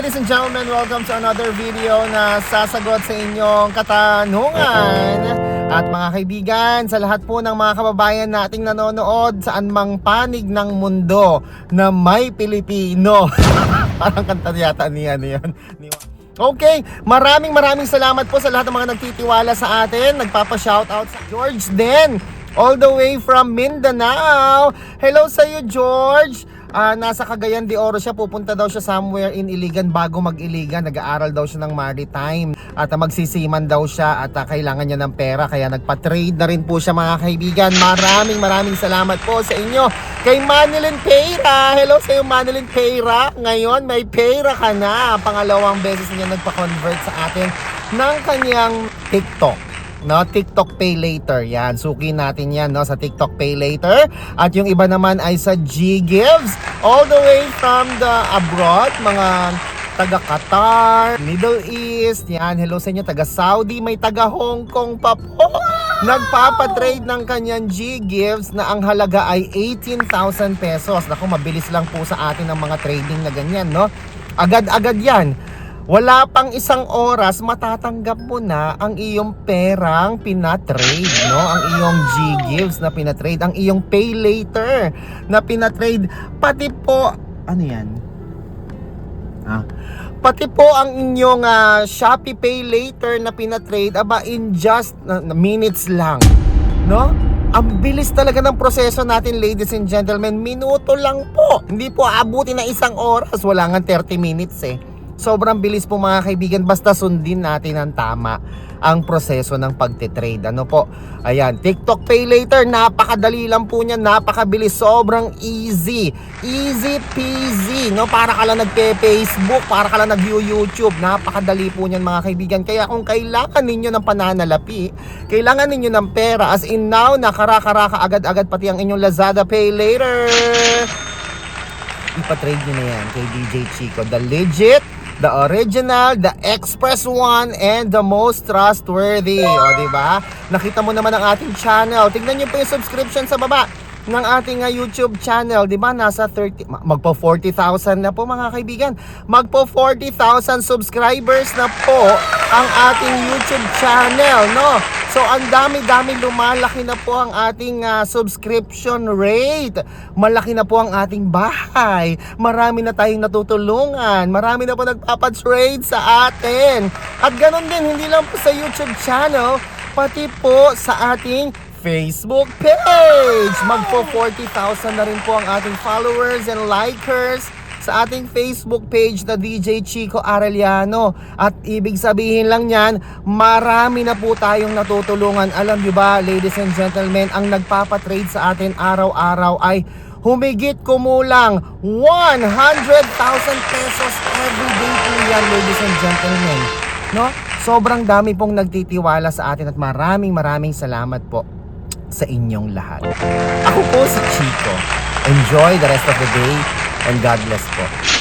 ladies and gentlemen, welcome to another video na sasagot sa inyong katanungan. At mga kaibigan, sa lahat po ng mga kababayan nating nanonood saan mang panig ng mundo na may Pilipino. Parang kanta yata niya niyan. Ni Okay, maraming maraming salamat po sa lahat ng mga nagtitiwala sa atin. Nagpapa-shoutout sa George Den, all the way from Mindanao. Hello sa iyo, George. Ah, nasa Cagayan de Oro siya, pupunta daw siya somewhere in Iligan bago mag-Iligan. Nag-aaral daw siya ng maritime at magsisiman daw siya at ah, kailangan niya ng pera kaya nagpa-trade na rin po siya mga kaibigan. Maraming maraming salamat po sa inyo. Kay Manilyn Peira, hello sa iyo Manilyn Peira. Ngayon may pera ka na. Pangalawang beses niya nagpa-convert sa atin ng kanyang TikTok no TikTok Pay Later yan suki natin yan no sa TikTok Pay Later at yung iba naman ay sa G Gives all the way from the abroad mga taga Qatar, Middle East, yan, hello sa inyo, taga Saudi, may taga Hong Kong pa po. Nagpapatrade ng kanyang G Gives na ang halaga ay 18,000 pesos. Naku, mabilis lang po sa atin ang mga trading na ganyan, no? Agad-agad yan. Wala pang isang oras, matatanggap mo na ang iyong perang pinatrade, no? Ang iyong G-Gives na pinatrade, ang iyong pay later na pinatrade. Pati po, ano yan? Ah, pati po ang inyong ah, Shopee Pay Later na pinatrade, aba in just na- na minutes lang, no? Ang bilis talaga ng proseso natin, ladies and gentlemen. Minuto lang po. Hindi po abuti na isang oras. Wala nga 30 minutes eh. Sobrang bilis po mga kaibigan basta sundin natin ang tama ang proseso ng pagtitrade. Ano po? Ayan, TikTok Pay Later, napakadali lang po niya, napakabilis, sobrang easy. Easy peasy, no? Para ka lang nagpe-Facebook, para ka lang nag-YouTube. Napakadali po niyan mga kaibigan. Kaya kung kailangan ninyo ng pananalapi, kailangan ninyo ng pera, as in now, nakara-karaka agad-agad pati ang inyong Lazada Pay Later ipatrade nyo na yan kay DJ Chico. The legit, the original, the express one, and the most trustworthy. O, ba? Nakita mo naman ang ating channel. Tignan nyo po yung subscription sa baba ng ating uh, YouTube channel, 'di ba? Nasa 30 ma- magpo 40,000 na po mga kaibigan. Magpo 40,000 subscribers na po ang ating YouTube channel, no? So ang dami-dami lumalaki na po ang ating ah, subscription rate. Malaki na po ang ating bahay. Marami na tayong natutulungan. Marami na po nagpapatrade sa atin. At ganun din, hindi lang po sa YouTube channel, pati po sa ating Facebook page. Magpo 40,000 na rin po ang ating followers and likers sa ating Facebook page na DJ Chico Arellano. At ibig sabihin lang yan, marami na po tayong natutulungan. Alam nyo ba, ladies and gentlemen, ang nagpapatrade sa atin araw-araw ay humigit kumulang 100,000 pesos every day po yan, ladies and gentlemen. No? Sobrang dami pong nagtitiwala sa atin at maraming maraming salamat po sa inyong lahat. Ako po si Chico. Enjoy the rest of the day and God bless po.